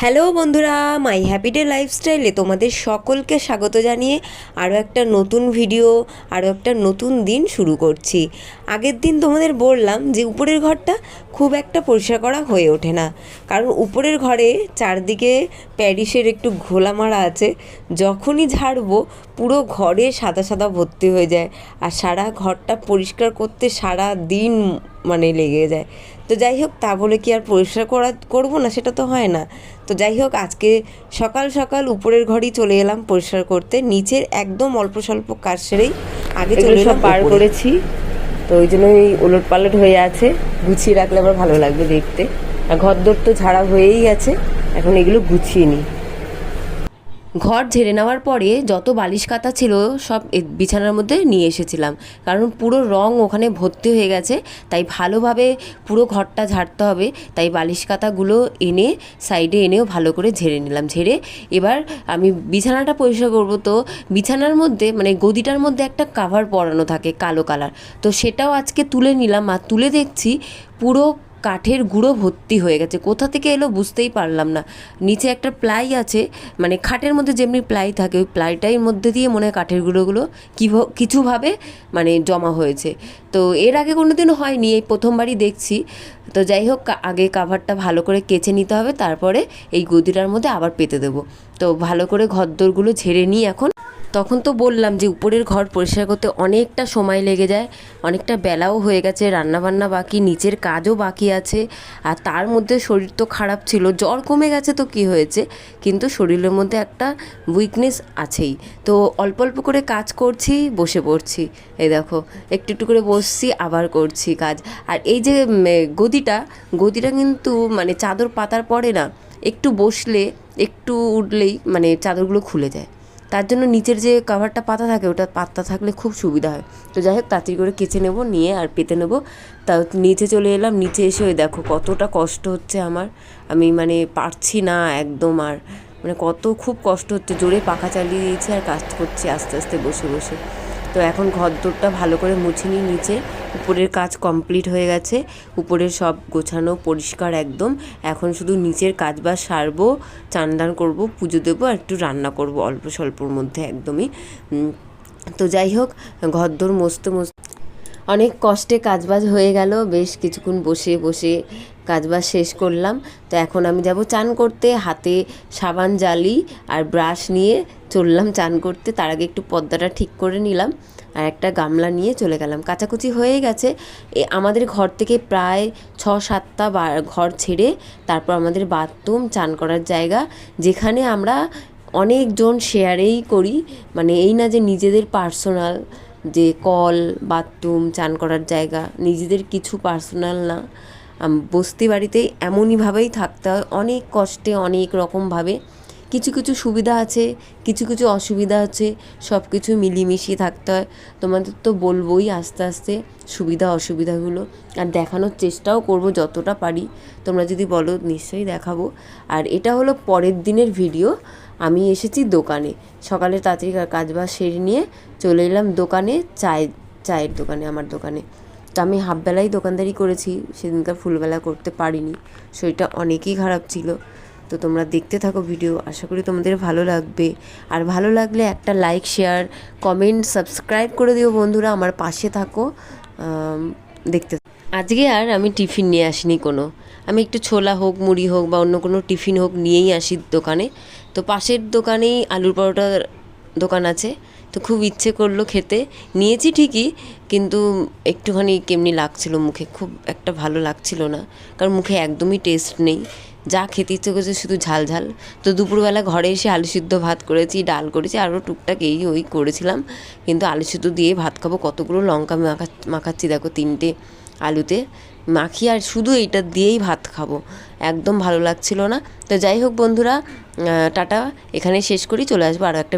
Hello বন্ধুরা, মাই happy day লাইফস্টাইলে তোমাদের সকলকে স্বাগত জানিয়ে আরও একটা নতুন ভিডিও, আরও একটা নতুন দিন শুরু করছি। আগের দিন তোমাদের বললাম যে উপরের ঘরটা খুব একটা পরিষ্কার করা হয়ে ওঠে না। কারণ উপরের ঘরে চারদিকে প্যারিসের একটু ঘোলা মারা আছে, যখনই ঝাড়বো পুরো ঘরে সাদা সাদা ভর্তি হয়ে যায়। আর সারা ঘরটা পরিষ্কার করতে সারা দিন মানে লেগে যায়। তো যাই হোক তা বলে কি আর পরিষ্কার করা করব না? সেটা তো হয় না। তো যাই হোক আজকে সকাল সকাল উপরের ঘরেই চলে এলাম পরিষ্কার করতে। নিচের একদম অল্প স্বল্প কাজ সেরেই আগে চলে এলাম পার করেছি। তো ওই জন্যই ওলট পালট হয়ে আছে। গুছিয়ে রাখলে আবার ভালো লাগবে দেখতে। আর ঘর দোর তো ঝাড়া হয়েই গেছে এখন এগুলো গুছিয়ে নিই। ঘর ঝেড়ে নেওয়ার পরে যত বালিশ কাতা ছিল, সব বিছানার মধ্যে নিয়ে এসেছিলাম। কারণ পুরো রং ওখানে ভর্তি হয়ে গেছে, তাই ভালোভাবে পুরো ঘরটা ঝাড়তে হবে। তাই বালিশ কাতাগুলো এনে, সাইডে এনেও ভালো করে ঝেড়ে নিলাম। ঝেড়ে এবার আমি বিছানাটা পরিষ্কার করব। তো বিছানার মধ্যে মানে গদিটার মধ্যে একটা কাভার পরানো থাকে, কালো কালার তো সেটাও আজকে তুলে নিলাম। আর তুলে দেখছি পুরো কাঠের গুঁড়ো ভর্তি হয়ে গেছে। কোথা থেকে এলো বুঝতেই পারলাম না। নিচে একটা প্লাই আছে মানে খাটের মধ্যে যেমনি প্লাই থাকে, ওই প্লাইটাই মধ্যে দিয়ে মনে হয় কাঠের গুঁড়োগুলো কিভ- কিছুভাবে মানে জমা হয়েছে। তো এর আগে কোনো দিনও হয়নি, এই প্রথমবারই দেখছি। তো যাই হোক, কা- আগে কাভারটা ভালো করে কেচে নিতে হবে, তারপরে এই গদিটার মধ্যে আবার পেতে দেবো। তো ভালো করে ঘরদোরগুলো ঝেড়ে নিই এখন। তখন তো বললাম যে উপরের ঘর পরিষ্কার করতে অনেকটা সময় লেগে যায়, অনেকটা বেলাও হয়ে গেছে, রান্নাবান্না বাকি, নিচের কাজও বাকি আছে, আর তার মধ্যে শরীর তো খারাপ ছিল, জ্বর কমে গেছে তো কি হয়েছে, কিন্তু শরীরের মধ্যে একটা উইকনেস আছেই। তো অল্প অল্প করে কাজ করছি, বসে পড়ছি, এই দেখো, একটু একটু করে বসছি, আবার করছি কাজ। আর এই যে গদিটা গদিটা কিন্তু মানে চাদর পাতার পরে না, একটু বসলে, একটু উঠলেই মানে চাদরগুলো খুলে যায়। তার জন্য নিচের যে কাভারটা পাতা থাকে, ওটা পাতা থাকলে খুব সুবিধা হয়। তো যাই হোক, তাড়াতাড়ি করে কেচে নেব, নিয়ে আর পেতে নেব। তা নিচে চলে এলাম, নিচে এসে ওই দেখো কতটা কষ্ট হচ্ছে আমার। আমি মানে পারছি না একদম আর। মানে কত খুব কষ্ট হচ্ছে, জোরে পাখা চালিয়ে দিয়েছি আর কাজ করছি আস্তে আস্তে বসে বসে। তো এখন ঘরদোরটা ভালো করে মুছে নিই নিচে। উপরের কাজ কমপ্লিট হয়ে গেছে। উপরের সব গোছানো পরিষ্কার একদম। এখন শুধু নিচের কাজ বাজ সারবো চান দান করব, পুজো দেবো আর একটু রান্না করব অল্প স্বল্পর মধ্যে একদমই। তো যাই হোক ঘরদোর মস্ত মস্ত। অনেক কষ্টে কাজবাজ হয়ে গেল। বেশ কিছুক্ষণ বসে বসে কাজবাজ শেষ করলাম। তো এখন আমি যাব চান করতে, হাতে সাবান, জালি আর ব্রাশ নিয়ে চললাম চান করতে। তার আগে একটু পর্দাটা ঠিক করে নিলাম আর একটা গামলা নিয়ে চলে গেলাম। কাচাকুচি হয়ে গেছে। এ, আমাদের ঘর থেকে প্রায় ছ সাতটা ঘর ছেড়ে তারপর আমাদের বাথরুম, চান করার জায়গা, যেখানে আমরা অনেকজন শেয়ারেই করি। মানে এই না যে নিজেদের পার্সোনাল যে কল, বাথরুম, চান করার জায়গা, নিজেদের কিছু পার্সোনাল না। বস্তি বাড়িতে এমনইভাবেই থাকতে হয়। অনেক কষ্টে, অনেক রকমভাবে। কিছু কিছু সুবিধা আছে, কিছু কিছু অসুবিধা আছে সব কিছু মিলিমিশিয়ে থাকতে হয়। তোমাদের তো বলবোই আস্তে আস্তে সুবিধা, অসুবিধাগুলো। আর দেখানোর চেষ্টাও করব যতটা পারি। তোমরা যদি বলো, নিশ্চয়ই দেখাবো। আর এটা হলো পরের দিনের ভিডিও। আমি এসেছি দোকানে। সকালে তাড়াতাড়ি কাজ বাজ সেরে নিয়ে চলে এলাম দোকানে, চায়ের চায়ের দোকানে, আমার দোকানে। তো আমি হাফবেলাই দোকানদারি করেছি, সেদিনকার ফুলবেলা করতে পারিনি। শরীরটা অনেকই খারাপ ছিল। তো তোমরা দেখতে থাকো ভিডিও আশা করি তোমাদের ভালো লাগবে। আর ভালো লাগলে একটা লাইক শেয়ার কমেন্ট সাবস্ক্রাইব করে দিও বন্ধুরা, আমার পাশে থাকো। দেখতে আজকে আর আমি টিফিন নিয়ে আসিনি কোনো। আমি একটু ছোলা হোক, মুড়ি হোক বা অন্য কোনো টিফিন হোক নিয়েই আসি দোকানে। তো পাশের দোকানেই আলুর পরোটার দোকান আছে। তো খুব ইচ্ছে করল খেতে। নিয়েছি ঠিকই, কিন্তু একটুখানি কেমনি লাগছিল মুখে, খুব একটা ভালো লাগছিল না। কারণ মুখে একদমই টেস্ট নেই। যা খেতে ইচ্ছে করছে শুধু ঝাল ঝাল। তো দুপুরবেলা ঘরে এসে আলু সিদ্ধ ভাত করেছি, ডাল করেছি, আরও টুকটাক এই ওই করেছিলাম। কিন্তু আলু সিদ্ধ দিয়ে ভাত খাব, কতগুলো লঙ্কা মাখা, মাখাচ্ছি দেখো তিনটে আলুতে। মাখি আর শুধু এইটা দিয়েই ভাত খাব। একদম ভালো লাগছিল না। তো যাই হোক বন্ধুরা টাটা। এখানে শেষ করি, চলে আসব আরও একটা